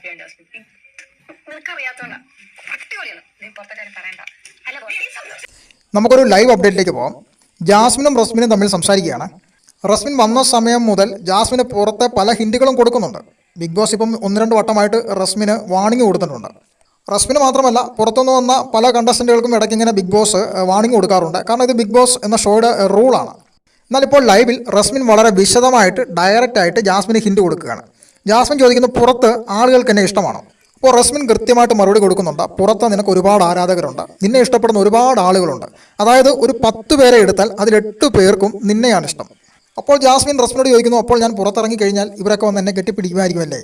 ഹാപ്പിയാണ് ജാസ്മിൻ നിനക്കറിയാത്തോണ്ടാ അടിപൊളിയാണ്. നീ പുറത്തെ പറയണ്ട. അല്ല നമുക്കൊരു ലൈവ് അപ്ഡേറ്റിലേക്ക് പോകാം ജാസ്മിനും റസ്മിനും തമ്മിൽ സംസാരിക്കുകയാണ്. റസ്മിൻ വന്ന സമയം മുതൽ ജാസ്മിന് പുറത്തെ പല ഹിൻഡുകളും കൊടുക്കുന്നുണ്ട്. ബിഗ് ബോസ് ഇപ്പം ഒന്ന് രണ്ട് വട്ടമായിട്ട് റസ്മിന് വാണിംഗ് കൊടുത്തിട്ടുണ്ട്. റസ്മിന് മാത്രമല്ല പുറത്തുനിന്ന് വന്ന പല കണ്ടസ്റ്റന്റുകൾക്കും ഇടയ്ക്ക് ഇങ്ങനെ ബിഗ് ബോസ് വാണിംഗ് കൊടുക്കാറുണ്ട്. കാരണം ഇത് ബിഗ് ബോസ് എന്ന ഷോയുടെ റൂളാണ് എന്നാൽ ഇപ്പോൾ ലൈവിൽ റസ്മിൻ വളരെ വിശദമായിട്ട് ഡയറക്റ്റായിട്ട് ജാസ്മിന് ഹിൻഡ് കൊടുക്കുകയാണ്. ജാസ്മിൻ ചോദിക്കുന്നു പുറത്ത് ആളുകൾക്ക് എന്നെ ഇഷ്ടമാണോ? അപ്പോൾ റസ്മിൻ കൃത്യമായിട്ട് മറുപടി കൊടുക്കുന്നുണ്ട്. പുറത്ത് നിനക്ക് ഒരുപാട് ആരാധകരുണ്ട്. നിന്നെ ഇഷ്ടപ്പെടുന്ന ഒരുപാട് ആളുകളുണ്ട്. അതായത് ഒരു പത്ത് പേരെ എടുത്താൽ അതിൽ എട്ട് പേർക്കും നിന്നെയാണ് ഇഷ്ടം. അപ്പോൾ ജാസ്മിൻ റസ്മിനോട് ചോദിക്കുന്നു അപ്പോൾ ഞാൻ പുറത്തിറങ്ങി കഴിഞ്ഞാൽ ഇവരൊക്കെ വന്ന് എന്നെ കെട്ടിപ്പിടിക്കുമായിരിക്കുമല്ലേ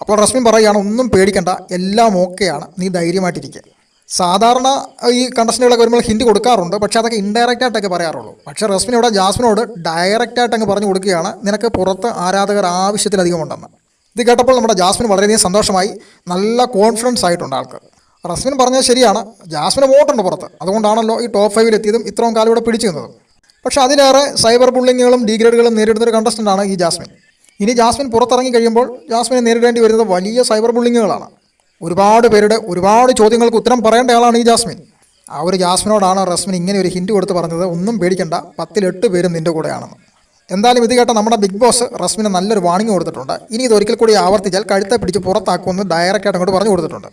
അപ്പോൾ റസ്മിൻ പറയുകയാണ് ഒന്നും പേടിക്കണ്ട എല്ലാം ഓക്കെയാണ്. നീ ധൈര്യമായിട്ടിരിക്കുക സാധാരണ ഈ കണ്ടസ്റ്റന്റുകളൊക്കെ വരുമ്പോൾ ഹിൻഡ് കൊടുക്കാറുണ്ട് പക്ഷേ അതൊക്കെ ഇൻഡയറക്റ്റായിട്ടൊക്കെ പറയാറുള്ളൂ. പക്ഷേ റസ്മിൻ ജാസ്മിനോട് ഡയറക്റ്റ് ആയിട്ട് അങ്ങ് പറഞ്ഞു കൊടുക്കുകയാണ് നിനക്ക് പുറത്ത് ആരാധകർ ആവശ്യത്തിലധികം ഉണ്ടെന്ന്. ഇത് കേട്ടപ്പോൾ നമ്മുടെ ജാസ്മിൻ വളരെയധികം സന്തോഷമായി. നല്ല കോൺഫിഡൻസ് ആയിട്ടുണ്ട് ആൾക്ക് റസ്മിൻ പറഞ്ഞത് ശരിയാണ്. ജാസ്മിന് വോട്ടുണ്ട് പുറത്ത്. അതുകൊണ്ടാണല്ലോ ഈ ടോപ്പ് ഫൈവിൽ എത്തിയതും ഇത്രയും കാലം ഇവിടെ പിടിച്ചു നിന്നതും. പക്ഷേ അതിലേറെ സൈബർ ബുള്ളിങ്ങുകളും ഡീഗ്രേഡുകളും നേരിടുന്ന ഒരു കണ്ടസ്റ്റന്റാണ് ഈ ജാസ്മിൻ. ഇനി ജാസ്മിൻ പുറത്തിറങ്ങി കഴിയുമ്പോൾ ജാസ്മിനെ നേരിടേണ്ടി വരുന്നത് വലിയ സൈബർ ബുള്ളിങ്ങുകളാണ് ഒരുപാട് പേരുടെ ഒരുപാട് ചോദ്യങ്ങൾക്ക് ഉത്തരം പറയേണ്ട ആളാണ് ഈ ജാസ്മിൻ. ആ ഒരു ജാസ്മിനോടാണ് റസ്മിൻ ഇങ്ങനെ ഒരു ഹിൻഡ് കൊടുത്ത് പറഞ്ഞത്. ഒന്നും പേടിക്കണ്ട. പത്തിലെട്ട് പേരും നിന്റെ കൂടെയാണെന്ന്. എന്തായാലും ഇത് കേട്ട നമ്മുടെ ബിഗ് ബോസ് റസ്മിന് നല്ലൊരു വാണിംഗ് കൊടുത്തിട്ടുണ്ട്. ഇനി ഇത് ഒരിക്കൽ കൂടി ആവർത്തിച്ചാൽ കഴുത്തെ പിടിച്ച് പുറത്താക്കുമെന്ന് ഡയറക്റ്റ് ആയിട്ട് അങ്ങോട്ട് പറഞ്ഞു കൊടുത്തിട്ടുണ്ട്.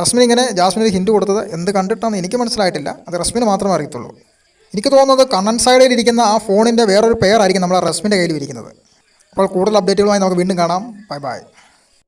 റസ്മിൻ ഇങ്ങനെ ജാസ്മിന് ഹിൻഡ് കൊടുത്തത് എന്ത് കണ്ടിട്ടാണെന്ന് എനിക്ക് മനസ്സിലായിട്ടില്ല. അത് റസ്മിന് മാത്രമേ അറിയത്തുള്ളൂ. എനിക്ക് തോന്നുന്നത് കണ്ണൻ സൈഡിൽ ഇരിക്കുന്ന ആ ഫോണിന്റെ വേറൊരു പെയറായിരിക്കും നമ്മൾ റസ്മിന്റെ കയ്യിൽ ഇരിക്കുന്നത്. അപ്പോൾ കൂടുതൽ അപ്ഡേറ്റുകളുമായി നമുക്ക് വീണ്ടും കാണാം. Bye bye